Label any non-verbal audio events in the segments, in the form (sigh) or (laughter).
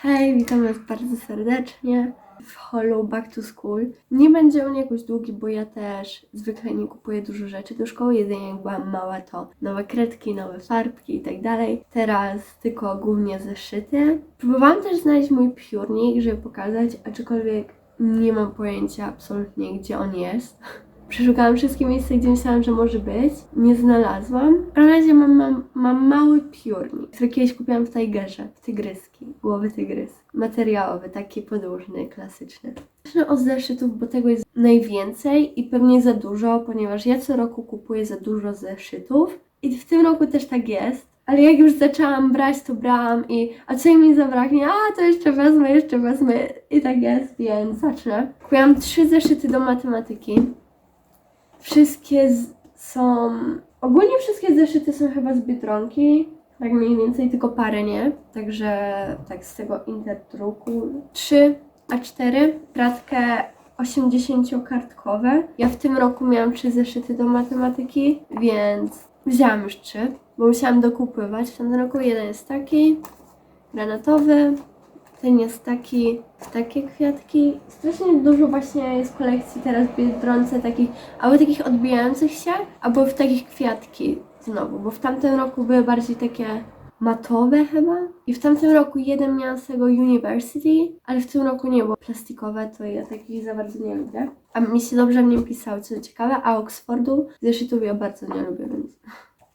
Hej, witam Was bardzo serdecznie w holu Back to School. Nie będzie on jakoś długi, bo ja też zwykle nie kupuję dużo rzeczy do szkoły. Jedynie jak byłam mała, to nowe kredki, nowe farbki i tak dalej. Teraz tylko głównie zeszyty. Próbowałam też znaleźć mój piórnik, żeby pokazać, aczkolwiek nie mam pojęcia absolutnie, gdzie on jest. (laughs) Przeszukałam wszystkie miejsca, gdzie myślałam, że może być. Nie znalazłam. W każdym razie mam, mam, mam mały piórnik, który kiedyś kupiłam w Tigerze. W tygryski. Głowy tygrys. Materiałowy, taki podłużny, klasyczny. Zacznę od zeszytów, bo tego jest najwięcej i pewnie za dużo, ponieważ ja co roku kupuję za dużo zeszytów. I w tym roku też tak jest. Ale jak już zaczęłam brać, to brałam i a co mi zabraknie? A, to jeszcze wezmę, jeszcze wezmę. I tak jest, więc zacznę. Kupiłam trzy zeszyty do matematyki. Wszystkie z, są. Ogólnie wszystkie zeszyty są chyba z biedronki. Tak mniej więcej, tylko parę nie. Także tak z tego interdruku. 3 A4, kratkę 80-kartkowe. Ja w tym roku miałam trzy zeszyty do matematyki, więc wzięłam już trzy, bo musiałam dokupywać. W tym roku jeden jest taki, granatowy, ten jest taki, takie kwiatki. Strasznie dużo właśnie jest kolekcji teraz w Biedronce takich, albo takich odbijających się, albo w takich kwiatki znowu, bo w tamtym roku były bardziej takie matowe chyba. I w tamtym roku jeden miał z tego University, ale w tym roku nie było plastikowe, to ja takich za bardzo nie lubię. A mi się dobrze w nim pisało, co ciekawe, a Oxfordu zeszytów ja bardzo nie lubię, więc...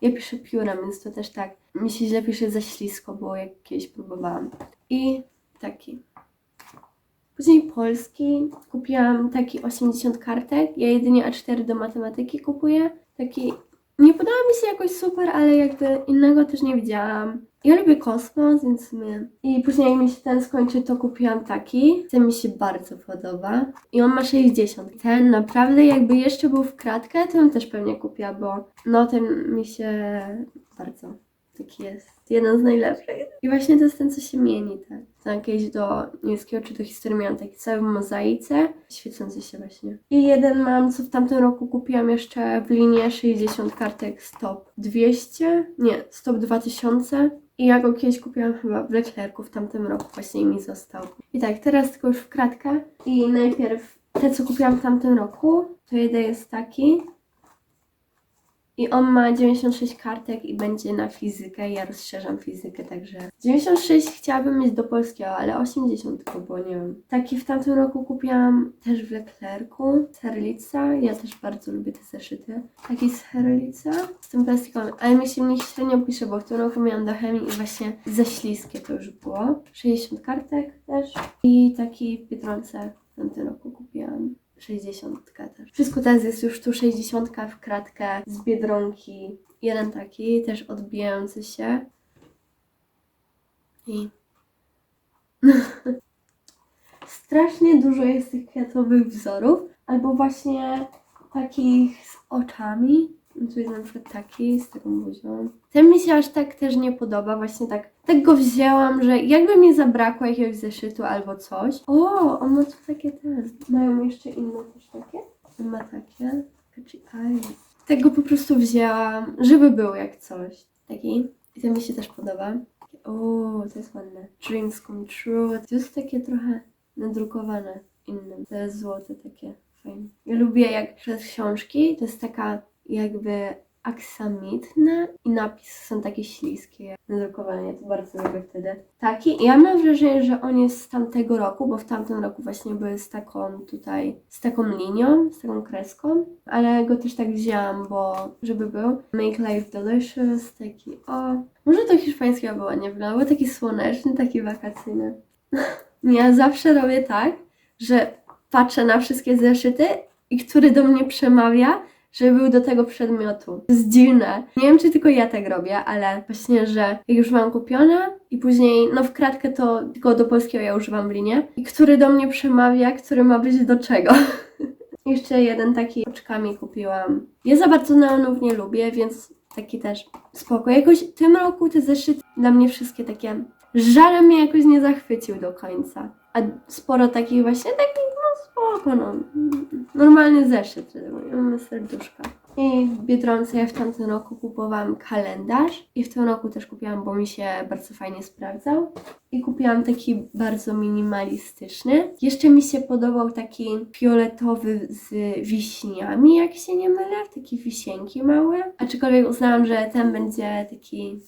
Ja piszę piórem, więc to też tak. Mi się źle pisze za ślisko, bo jak kiedyś próbowałam. I taki. Później polski. Kupiłam taki 80 kartek. Ja jedynie A4 do matematyki kupuję. Taki. Nie podoba mi się jakoś super, ale jakby innego też nie widziałam. Ja lubię kosmos, więc sumie. I później jak mi się ten skończy, to kupiłam taki. Ten mi się bardzo podoba. I on ma 60. Ten naprawdę jakby jeszcze był w kratkę, to bym też pewnie kupiła, bo no ten mi się bardzo taki jest. Jeden z najlepszych. I właśnie to jest ten, co się mieni, tak. Tam kiedyś do niemieckiego czy do historii miałam taki cały w mozaice, świecący się właśnie. I jeden mam, co w tamtym roku kupiłam jeszcze w linie 60 kartek stop 200, nie, stop 2000. I ja go kiedyś kupiłam chyba w Leclercu w tamtym roku, właśnie mi został. I tak, teraz tylko już w kratkę. I najpierw te, co kupiłam w tamtym roku, to jeden jest taki. I on ma 96 kartek i będzie na fizykę. Ja rozszerzam fizykę, także 96 chciałabym mieć do polskiego, ale 80 tylko, bo nie wiem. Taki w tamtym roku kupiłam też w Leclercu. Z Herlica. Ja też bardzo lubię te zeszyty. Taki z Herlica. Z tym plastikowym. Ale mi się nich średnio pisze, bo w tym roku miałam do chemii i właśnie za śliskie to już było. 60 kartek też. I taki w Biedronce w tamtym roku kupiłam. 60 też. Wszystko teraz jest już tu 60 w kratkę z Biedronki. Jeden taki, też odbijający się. I... (laughs) Strasznie dużo jest tych kwiatowych wzorów. Albo właśnie takich z oczami. Tu jest na przykład taki z taką buzią. Ten mi się aż tak też nie podoba, właśnie tak, tak go wzięłam, że jakby mi zabrakło jakiegoś zeszytu albo coś. O, on ma tu takie ten. Mają jeszcze inne też takie. On ma takie. Tego po prostu wzięłam, żeby był jak coś. Taki. I to mi się też podoba. O, to jest ładne. Dreams come true. To jest takie trochę nadrukowane innym. To jest złote takie. Fajne. Ja lubię jak przez książki, to jest taka jakby aksamitne i napisy są takie śliskie. Ja to bardzo lubię wtedy. Taki. Ja mam wrażenie, że on jest z tamtego roku, bo w tamtym roku właśnie były z taką tutaj, z taką linią, z taką kreską, ale go też tak wzięłam, bo żeby był. Make life delicious, taki o. Może to hiszpańskiego było, nie był taki słoneczny, taki wakacyjny. (laughs) Ja zawsze robię tak, że patrzę na wszystkie zeszyty i który do mnie przemawia, żeby był do tego przedmiotu. To jest dziwne. Nie wiem, czy tylko ja tak robię, ale właśnie, że jak już mam kupione i później, no w kratkę to tylko do polskiego ja używam w linie. I który do mnie przemawia, który ma być do czego. (laughs) Jeszcze jeden taki oczkami kupiłam. Ja za bardzo neonów nie lubię, więc taki też spoko. Jakoś w tym roku te zeszyty dla mnie wszystkie takie... Żale mnie jakoś nie zachwycił do końca. A sporo takich właśnie takich, spoko, no. Normalny zeszyt, mamy serduszka. I w Biedronce ja w tamtym roku kupowałam kalendarz i w tym roku też kupiłam, bo mi się bardzo fajnie sprawdzał. I kupiłam taki bardzo minimalistyczny. Jeszcze mi się podobał taki fioletowy z wiśniami, jak się nie mylę, takie wisienki małe. Aczkolwiek uznałam, że ten będzie taki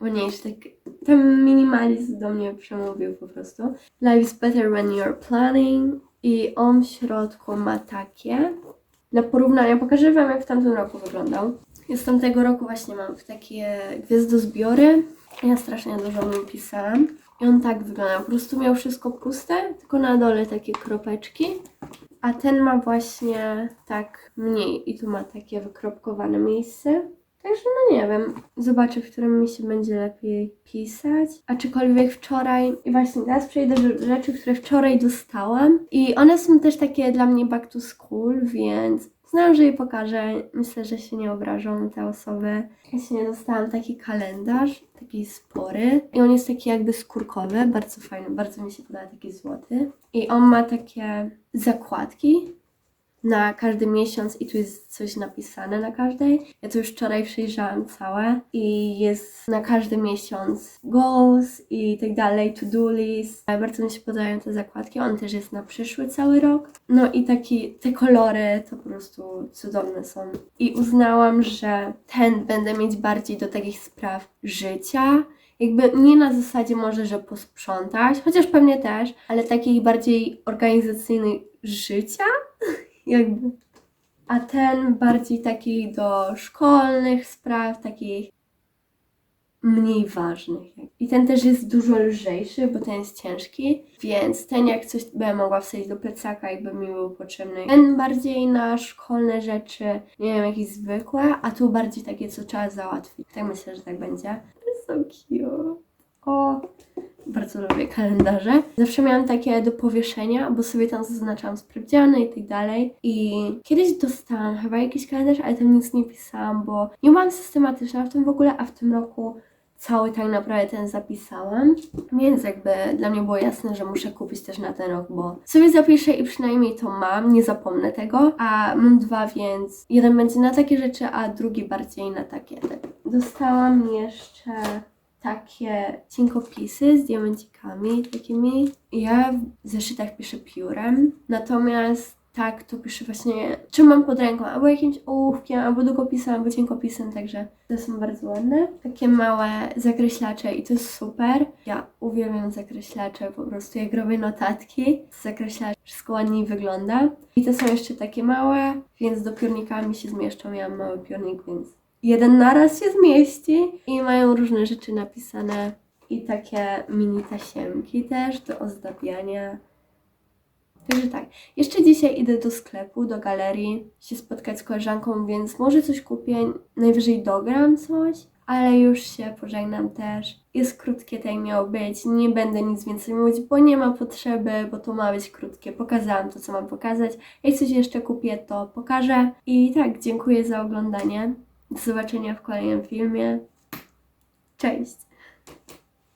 ładniejszy, tak, ten minimalizm do mnie przemówił po prostu. Life is better when you're planning i on w środku ma takie. Dla porównania pokażę Wam, jak w tamtym roku wyglądał. Ja z tamtego roku właśnie mam takie gwiazdozbiory. Ja strasznie dużo o nim pisałam. I on tak wyglądał. Po prostu miał wszystko puste, tylko na dole takie kropeczki. A ten ma właśnie tak mniej i tu ma takie wykropkowane miejsce. Także no nie wiem, zobaczę, w którym mi się będzie lepiej pisać. Aczkolwiek wczoraj, i właśnie teraz przejdę do rzeczy, które wczoraj dostałam. I one są też takie dla mnie back to school, więc znam, że je pokażę. Myślę, że się nie obrażą te osoby. Się dostałam taki kalendarz, taki spory. I on jest taki jakby skórkowy, bardzo fajny, bardzo mi się podoba, taki złoty. I on ma takie zakładki, na każdy miesiąc i tu jest coś napisane na każdej. Ja to już wczoraj przejrzałam całe i jest na każdy miesiąc goals i tak dalej, to-do list. Bardzo mi się podobają te zakładki, on też jest na przyszły cały rok. No i taki, te kolory to po prostu cudowne są. I uznałam, że ten będę mieć bardziej do takich spraw życia, jakby nie na zasadzie może, że posprzątać, chociaż pewnie też, ale takich bardziej organizacyjnych życia, jakby. A ten bardziej taki do szkolnych spraw, takich mniej ważnych. I ten też jest dużo lżejszy, bo ten jest ciężki, więc ten jak coś będę mogła wsadzić do plecaka, jakby mi był potrzebny. Ten bardziej na szkolne rzeczy, nie wiem, jakieś zwykłe, a tu bardziej takie, co trzeba załatwić. Tak myślę, że tak będzie. So cute. O, bardzo lubię kalendarze. Zawsze miałam takie do powieszenia, bo sobie tam zaznaczałam sprawdziany i tak dalej. I kiedyś dostałam chyba jakiś kalendarz, ale tam nic nie pisałam, bo nie byłam systematyczna w tym w ogóle, a w tym roku cały tak naprawdę ten zapisałam. Więc jakby dla mnie było jasne, że muszę kupić też na ten rok, bo sobie zapiszę i przynajmniej to mam, nie zapomnę tego. A mam dwa, więc jeden będzie na takie rzeczy, a drugi bardziej na takie. Tak. Dostałam jeszcze takie cienkopisy z diamencikami takimi. Ja w zeszytach piszę piórem, natomiast tak to piszę właśnie, czy mam pod ręką, albo jakimś ołówkiem, albo długopisem, albo cienkopisem, także to są bardzo ładne. Takie małe zakreślacze i to jest super. Ja uwielbiam zakreślacze, po prostu jak robię notatki z zakreślaczy, wszystko ładniej wygląda. I to są jeszcze takie małe, więc do piórnika mi się zmieszczą. Ja mam mały piórnik, więc jeden naraz się zmieści i mają różne rzeczy napisane i takie mini tasiemki też do ozdabiania. Także tak, jeszcze dzisiaj idę do sklepu, do galerii się spotkać z koleżanką, więc może coś kupię, najwyżej dogram coś, ale już się pożegnam też. Jest krótkie, tak miało być, nie będę nic więcej mówić, bo nie ma potrzeby, bo to ma być krótkie. Pokazałam to, co mam pokazać. Jak coś jeszcze kupię, to pokażę. I tak, dziękuję za oglądanie. Do zobaczenia w kolejnym filmie. Cześć!